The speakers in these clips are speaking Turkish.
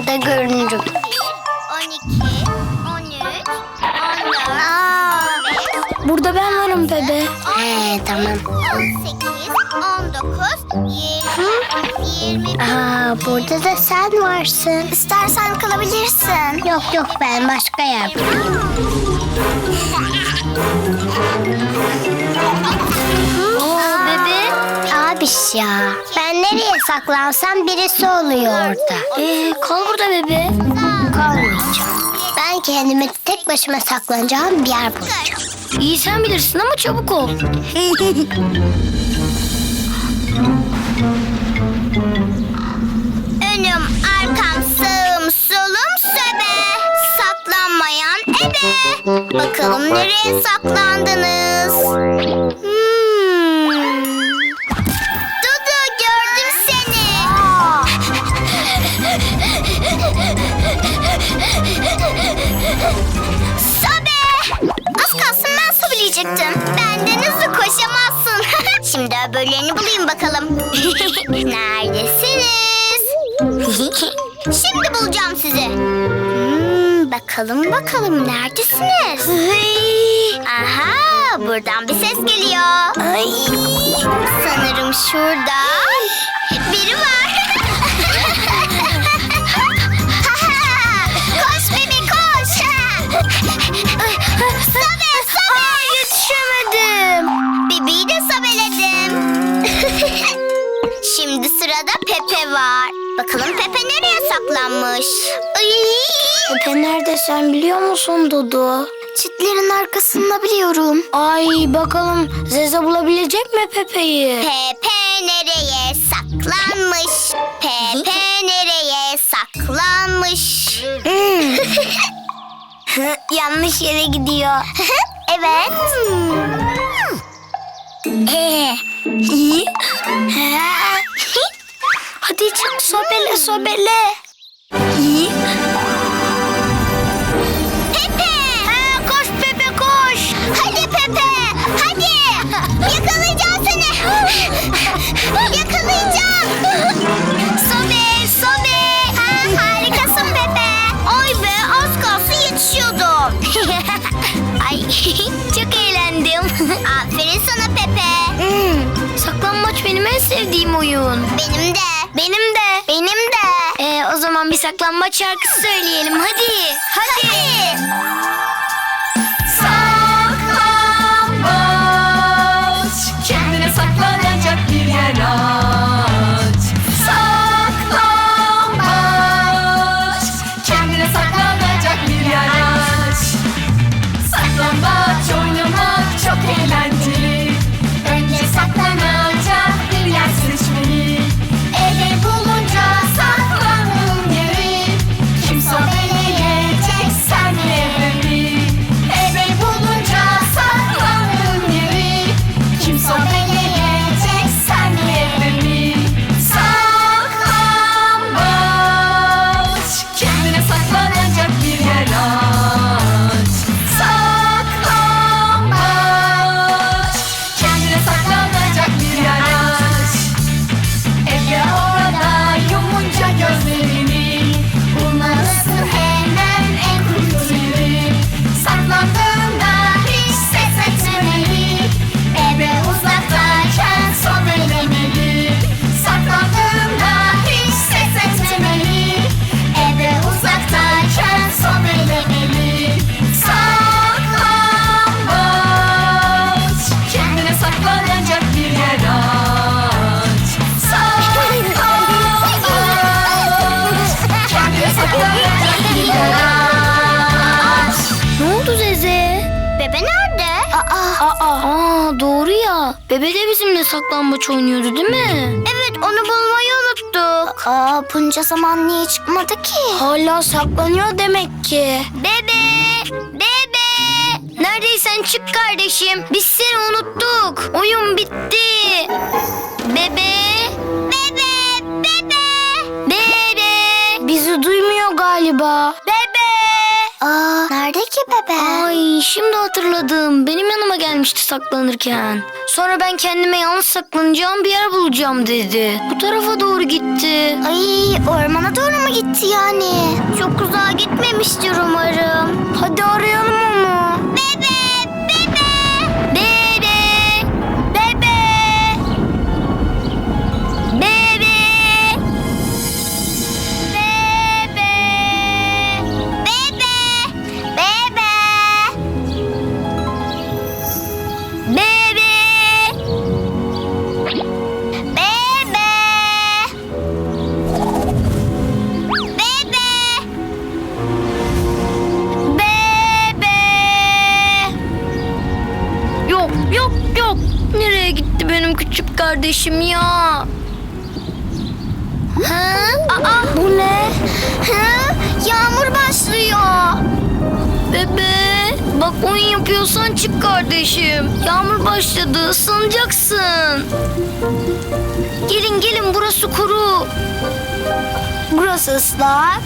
9, Yok burada görünürüm. 12, 13, 14, Aa, Burada ben varım bebe. he tamam. 18, 19, 20, 21. Aa, burada da sen varsın. İstersen kalabilirsin. Yok yok ben başka yer bulayım. Abiş ya. Ben nereye saklansam birisi oluyor orada. Ee, kal burada bebe. Kalmayacağım. Ben kendime tek başıma saklanacağım bir yer bulacağım. İyi sen bilirsin ama çabuk ol. Önüm, arkam, sağım, solum, söbe. Saklanmayan ebe. Bakalım nereye saklandınız? Hmm. Sobeleyecektim. Benden hızlı koşamazsın. Şimdi öbürlerini bulayım bakalım. Neredesiniz? Şimdi bulacağım sizi. Hmm, bakalım bakalım neredesiniz? Aha buradan bir ses geliyor. Ay. Sanırım şurada biri var. koş Bibi koş. Sobe. Yetişemedim. Bibi'yi de sobeledim. Şimdi sırada Pepe var. Bakalım Pepe nereye saklanmış? Ay. Pepe nerede sen biliyor musun Dudu? Çitlerin arkasında biliyorum. Ay bakalım Zeze bulabilecek mi Pepe'yi? Pepe nereye saklanmış? Pepe nereye saklanmış? Hmm. Yanlış yere gidiyor. evet. Ee, iyi. Hadi çık sobele sobele. İyi. Sevdiğim oyun. Benim de. Benim de. Benim de. Ee, o zaman bir saklanmaç şarkısı söyleyelim hadi. Hadi. Saklambaç saklambaç oynuyordu değil mi? Evet onu bulmayı unuttuk. Aa bunca zaman niye çıkmadı ki? Hala saklanıyor demek ki. Bebe! Bebe! Neredeysen çık kardeşim. Biz seni unuttuk. Oyun bitti. Bebe. Bebe! Bebe! Bebe. Bizi duymuyor galiba. Bebe! Aa nerede ki bebe. Ay şimdi hatırladım. Benim yanıma gelmişti saklanırken. Sonra ben kendime yalnız saklanacağım bir yer bulacağım dedi. Bu tarafa doğru gitti. Ay ormana doğru mu gitti yani? Çok uzağa gitmemiştir umarım. Hadi arayalım kardeşim. Yağmur başladı ıslanacaksın. Gelin gelin burası kuru. Burası ıslak.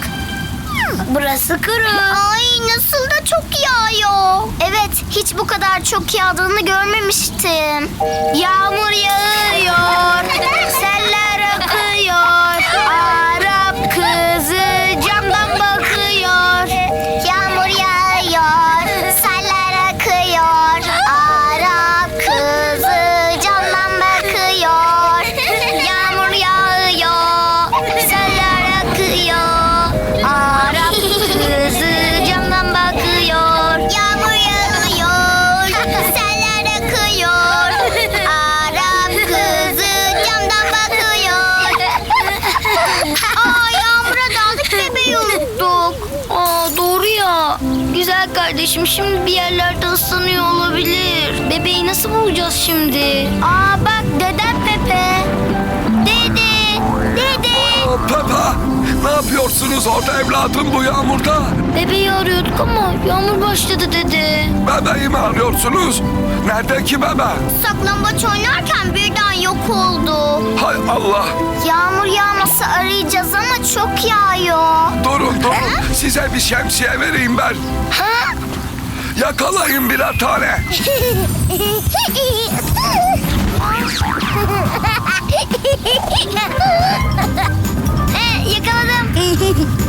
Burası kuru. Ay nasıl da çok yağıyor. Evet hiç bu kadar çok yağdığını görmemiştim. Yağmur yağıyor. Seller akıyor. Arap Güzel kardeşim şimdi bir yerlerde ıslanıyor olabilir. Bebeği nasıl bulacağız şimdi? Aa bak dedem Pepe. Dede. Dede. Peppa, ne yapıyorsunuz orada evladım bu yağmurda? Bebeği arıyorduk ama yağmur başladı dedi. Bebeği mi arıyorsunuz? Nerede ki bebe? Saklambaç oynarken birden yok oldu. Hay Allah, Yağmur yağmasa arayacağız ama çok yağıyor. durun durun. Size bir şemsiye vereyim ben. Ha? Yakalayın birer tane. 诶这个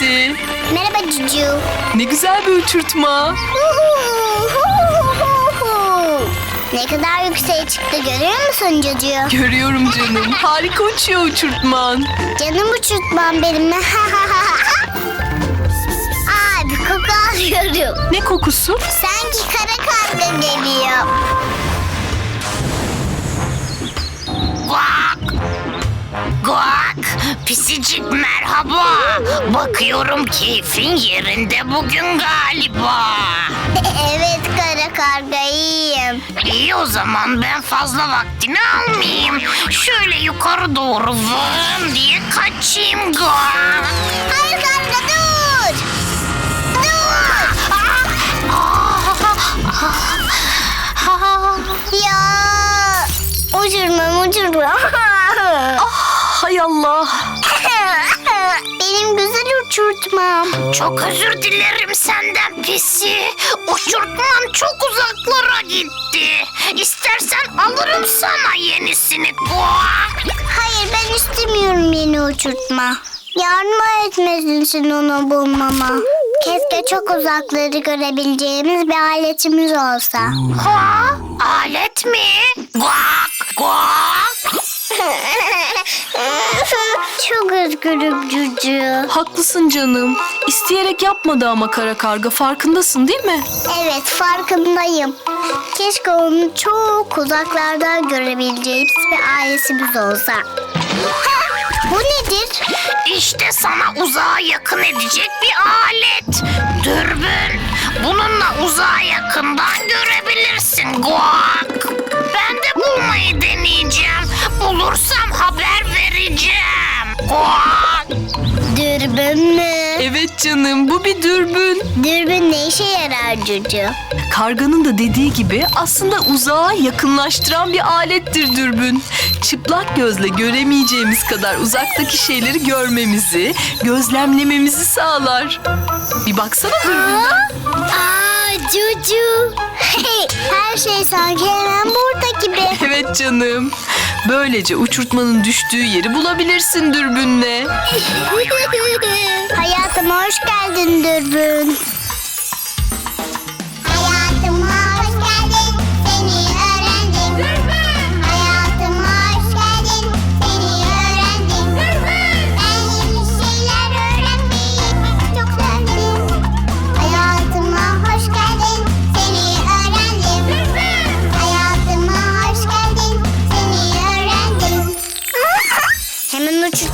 Fisi. Merhaba Cucu. Ne güzel bir uçurtma. Ne kadar yükseğe çıktı görüyor musun Cucu? Görüyorum canım. Harika uçuyor uçurtman. Canım uçurtmam benim. Aa bir koku alıyorum. Ne kokusu? Sanki kara karga geliyor. Guak, pisicik merhaba. Bakıyorum keyfin yerinde bugün galiba. evet kara karga iyiyim. İyi o zaman ben fazla vaktini almayayım. Şöyle yukarı doğru vın diye kaçayım. Hayır karga dur. Dur. ya. Uçurmam uçurmam. Hay Allah. Uçurtmam. Çok özür dilerim senden pisi. Uçurtman çok uzaklara gitti. İstersen alırım sana yenisini Guak. Hayır ben istemiyorum yeni uçurtma. Yardım etmesin onu bulmama. Keşke çok uzakları görebileceğimiz bir aletimiz olsa. Ha? Alet mi? Guak guak. çok üzgünüm Cucu. Haklısın canım. İsteyerek yapmadı ama kara karga. Farkındasın değil mi? Evet farkındayım. Keşke onu çok uzaklardan görebileceğimiz bir ailesimiz olsa. Ha, Bu nedir? İşte sana uzağa yakın edecek bir alet. Dürbün. Bununla uzağa yakından görebilirsin Guak. Ben de bulmayı deneyeceğim. Bulursam haber vereceğim. Guak. Dürbün mü? Evet canım bu bir dürbün. Dürbün ne işe yarar Cucu? Karganın da dediği gibi aslında uzağa yakınlaştıran bir alettir dürbün. Çıplak gözle göremeyeceğimiz kadar uzaktaki şeyleri görmemizi, gözlemlememizi sağlar. Bir baksana dürbünden. Aa Cucu. Her şey sanki hemen burada gibi. Evet canım. Böylece uçurtmanın düştüğü yeri bulabilirsin dürbünle. Hayatıma hoş geldin Dürbün.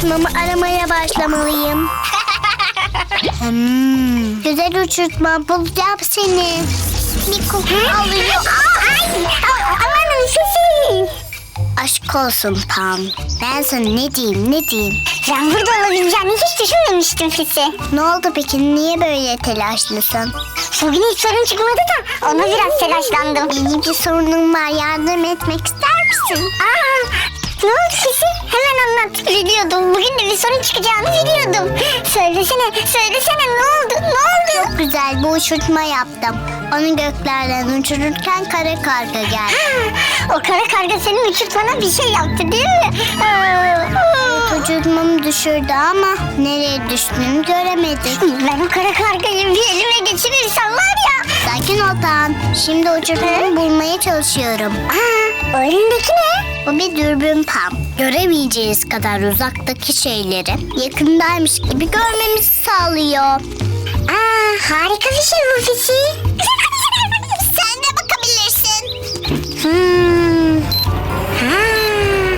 Uçurtmamı aramaya başlamalıyım. Hmm. Güzel uçurtma bulacağım seni. Bir koku alıyor. Ay, amanın sesi. Aşk olsun Pam. Ben sana ne diyeyim ne diyeyim. Sen burada olabileceğini hiç düşünmemiştim Fisi. Ne oldu peki? Niye böyle telaşlısın? Bugün hiç sorun çıkmadı da ona biraz telaşlandım. Benim bir sorunum var. Yardım etmek ister misin? Aa, ne oldu Fisi? Hemen anlat. Biliyordum. Bugün de bir sorun çıkacağını biliyordum. Söylesene, söylesene ne oldu? Ne oldu? Çok güzel bir uçurtma yaptım. Onu göklerden uçururken kara karga geldi. o kara karga senin uçurtmana bir şey yaptı değil mi? Evet, uçurtmamı düşürdü ama nereye düştüğünü göremedik. Ben o kara kargayı bir elime geçirirsem var ya. Sakin ol Tan. Şimdi uçurtmamı bulmaya çalışıyorum. Aa, o elindeki ne? Bu bir dürbün pam. Göremeyeceğiz kadar uzaktaki şeyleri yakındaymış gibi görmemizi sağlıyor. Aa, harika bir şey bu Fisi. Sen de bakabilirsin. Hmm. Hmm.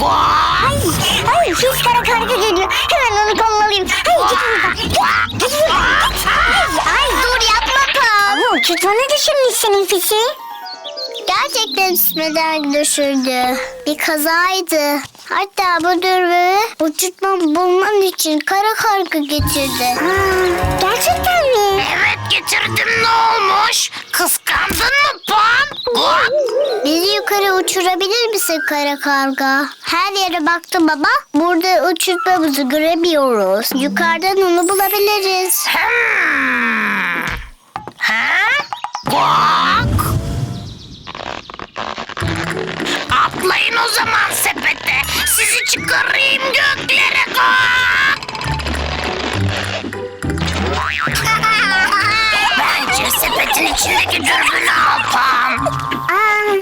Guak. Ay, pis kara karga geliyor. Hemen onu kollamalıyım. Ay git buradan. Git, git buradan. Ay, dur Pam. Ama uçurtmanı düşürmüş senin Fisi. Gerçekten ismeden düşürdü. Bir kazaydı. Hatta bu dürbünü uçurtma bulman için kara karga getirdi. gerçekten mi? Evet getirdim ne olmuş? Kıskandın mı Pam? Guak. Bizi yukarı uçurabilir misin kara karga? Her yere baktım baba. Burada uçurtmamızı göremiyoruz. Yukarıdan onu bulabiliriz. Hmm. Guak. Atlayın o zaman sepete. Sizi çıkarayım göklere. Bence sepetin içindeki dürbünü al Pam. Aa,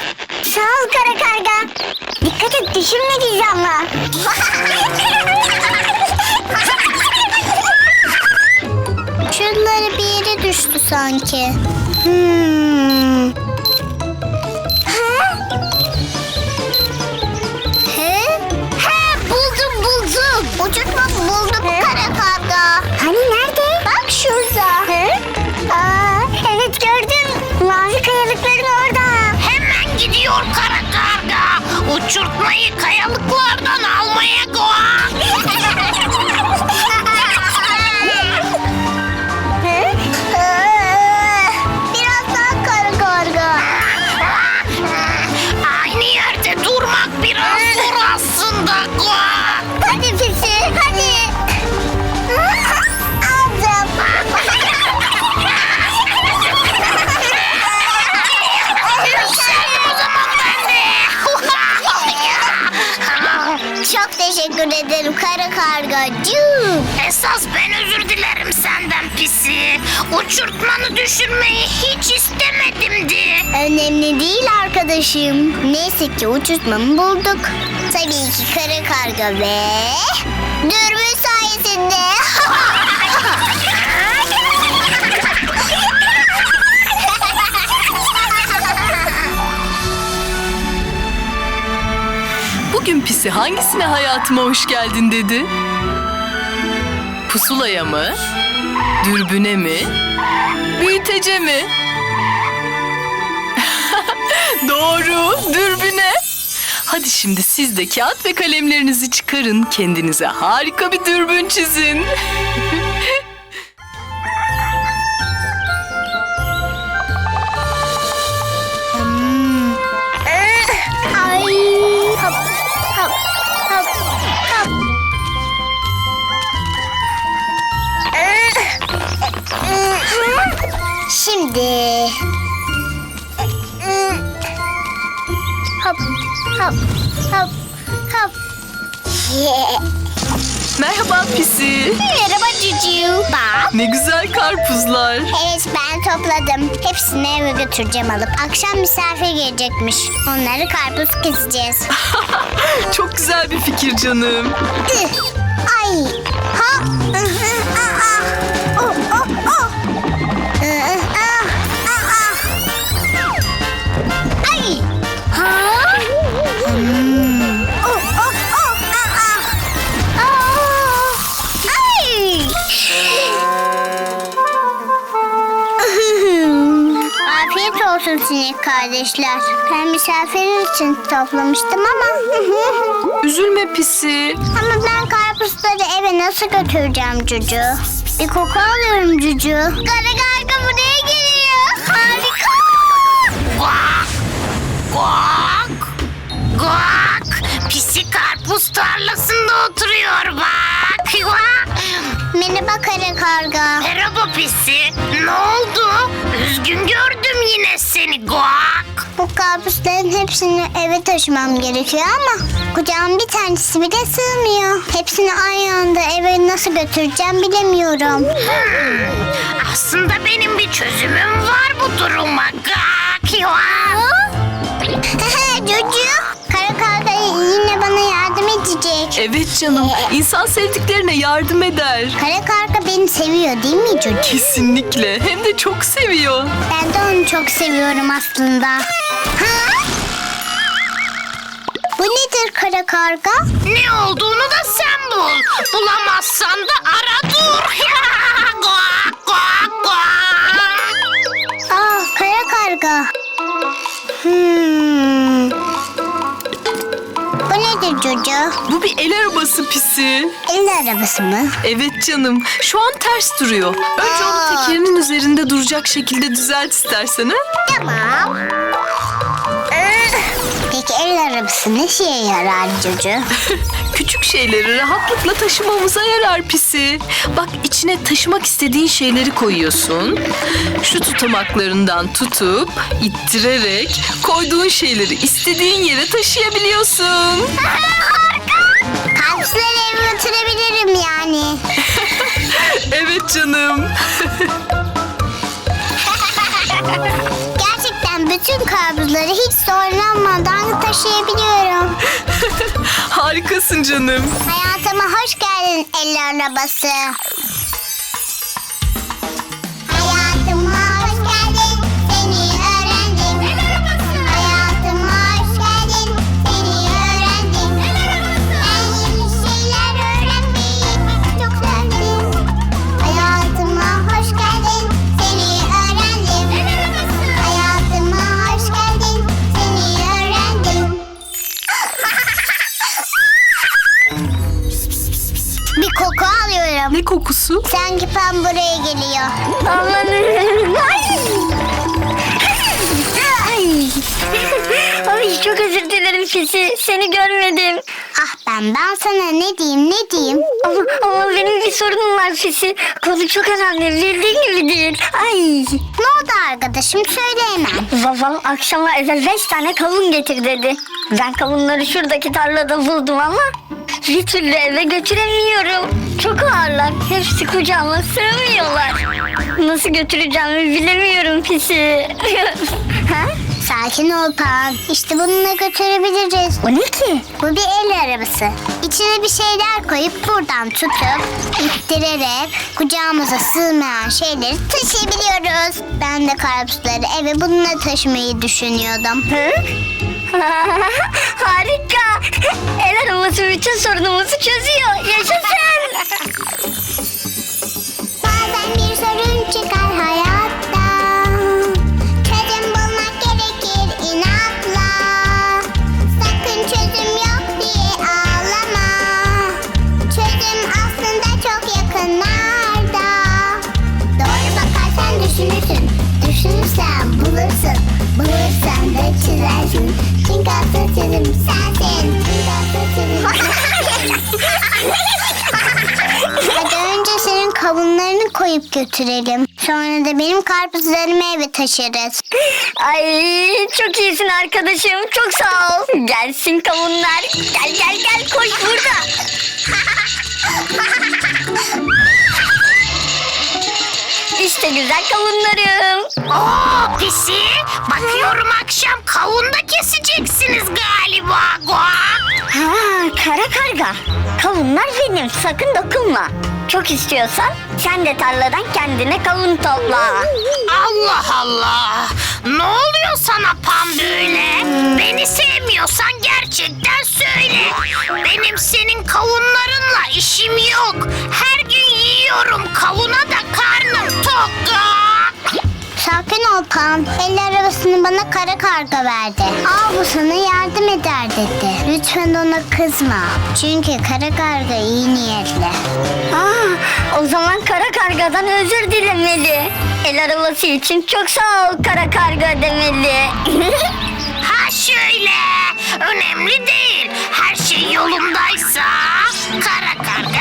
sağ ol kara karga. Dikkat et düşürme bizi ama. Şuraları bir yere düştü sanki. Hmm. Ha? He? He buldum buldum. Uçurtma buldum kara karga. Hani nerede? Bak şurada. He? Aa, evet gördüm. Mavi kayalıkların orada. Hemen gidiyor kara karga. Uçurtmayı kayalıklardan almaya kargacığım. Esas ben özür dilerim senden pisi. Uçurtmanı düşürmeyi hiç istemedimdi. Önemli değil arkadaşım. Neyse ki uçurtmamı bulduk. Tabii ki kara karga ve dürbün sayesinde. Bugün pisi hangisine hayatıma hoş geldin dedi? Pusulaya mı? Dürbüne mi? Büyütece mi? Doğru, dürbüne. Hadi şimdi siz de kağıt ve kalemlerinizi çıkarın. Kendinize harika bir dürbün çizin. Şimdi hop hop hop hop. Merhaba pisi. Merhaba Cucu. Bak. Ne güzel karpuzlar. Evet ben topladım. Hepsini eve götüreceğim alıp. Akşam misafir gelecekmiş. Onları karpuz keseceğiz. Çok güzel bir fikir canım. Ay. Ha. Sinek kardeşler. Ben misafir için toplamıştım ama. Üzülme pisi. Ama ben karpuzları eve nasıl götüreceğim Cucu? Bir koku alıyorum Cucu. Kara karga buraya Merhaba kara karga. Merhaba pisi. Ne oldu? Üzgün gördüm yine seni Guak. Bu karpuzların hepsini eve taşımam gerekiyor ama kucağım bir tanesi bile sığmıyor. Hepsini aynı anda eve nasıl götüreceğim bilemiyorum. Aslında benim bir çözümüm var bu duruma. Guak. Cucu, kara karga yine bana yardım edecek. Evet canım. İnsan sevdiklerine yardım eder. Kara karga beni seviyor değil mi Cucu? Kesinlikle. Hem de çok seviyor. Ben de onu çok seviyorum aslında. Ha? Bu nedir kara karga? Ne olduğunu da sen bul. Bulamazsan da ara dur. Guak. Guak. Guak. Ah kara karga. Hmm. Nedir Cucu? Bu bir el arabası pisi. El arabası mı? Evet canım. Şu an ters duruyor. Önce onu tekerinin üzerinde duracak şekilde düzelt istersen ha? Tamam. Peki el arabası ne şeye yarar Cucu? Küçük şeyleri rahatlıkla taşımamıza yarar pisi. Bak içine taşımak istediğin şeyleri koyuyorsun. Şu tutamaklarından tutup ittirerek koyduğun şeyleri istediğin yere taşıyabiliyorsun. Karpuzları eve götürebilirim yani. Evet canım. Bütün karpuzları hiç zorlanmadan taşıyabiliyorum. Harikasın canım. Hayatıma hoş geldin el arabası. Ne kokusu? Sanki Pam buraya geliyor. Aman. Ay. Ay. Ay çok özür dilerim Fisi. Seni görmedim. Ben ben sana ne diyeyim ne diyeyim. Ama, ama benim bir sorunum var Fisi. Konu çok önemli. Bildiğin gibi değil. Ay. Ne oldu arkadaşım söyle hemen. Babam akşama eve beş tane kavun getir dedi. Ben kavunları şuradaki tarlada buldum ama bir türlü eve götüremiyorum. Çok ağırlar. Hepsi kucağıma sığmıyorlar. Nasıl götüreceğimi bilemiyorum pisi. ha? Sakin ol Pam. İşte bununla götürebiliriz. O ne ki? Bu bir el arabası. İçine bir şeyler koyup buradan tutup ittirerek kucağımıza sığmayan şeyleri taşıyabiliyoruz. Ben de karpuzları eve bununla taşımayı düşünüyordum. Harika. El arabası bütün sorunumuzu çözüyor. Yaşasın. Bazen bir sorun çıkar hayatta çizersin Çünkü asıl çözüm sensin Hadi önce senin kavunlarını koyup götürelim. Sonra da benim karpuzlarımı eve taşırız. Ay çok iyisin arkadaşım. Çok sağ ol. Gelsin kavunlar. Gel gel gel koş burada. İşte güzel kavunlarım. Oo pisi. Bakıyorum akşam kavun da keseceksiniz galiba. Guak. Ha, kara karga. Kavunlar benim. Sakın dokunma. Çok istiyorsan sen de tarladan kendine kavun topla. Allah Allah. Ne oluyor sana Pam böyle? Beni sevmiyorsan gerçekten söyle. Benim senin kavunlarınla işim yok. Her gün yiyorum kavuna Pam. El arabasını bana kara karga verdi. Al bu sana yardım eder dedi. Lütfen ona kızma. Çünkü kara karga iyi niyetli. Aa, o zaman kara kargadan özür dilemeli. El arabası için çok sağ ol kara karga demeli. Ha şöyle. Önemli değil. Her şey yolundaysa kara karga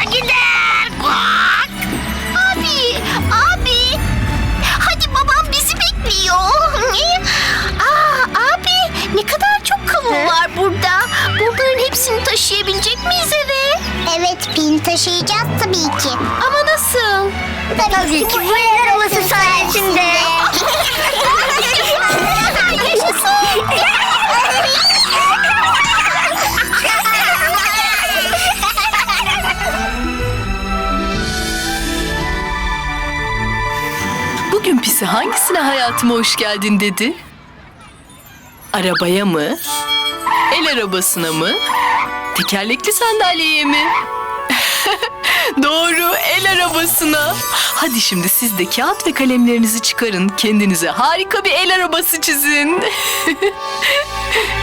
ne kadar çok kavun var burada. Bunların hepsini taşıyabilecek miyiz eve? Evet Pin taşıyacağız tabii ki. Ama nasıl? Tabii ki bu el arabası sayesinde. Bugün pisi hangisine hayatıma hoş geldin dedi? Arabaya mı? El arabasına mı? Tekerlekli sandalyeye mi? Doğru, el arabasına. Hadi şimdi siz de kağıt ve kalemlerinizi çıkarın. Kendinize harika bir el arabası çizin.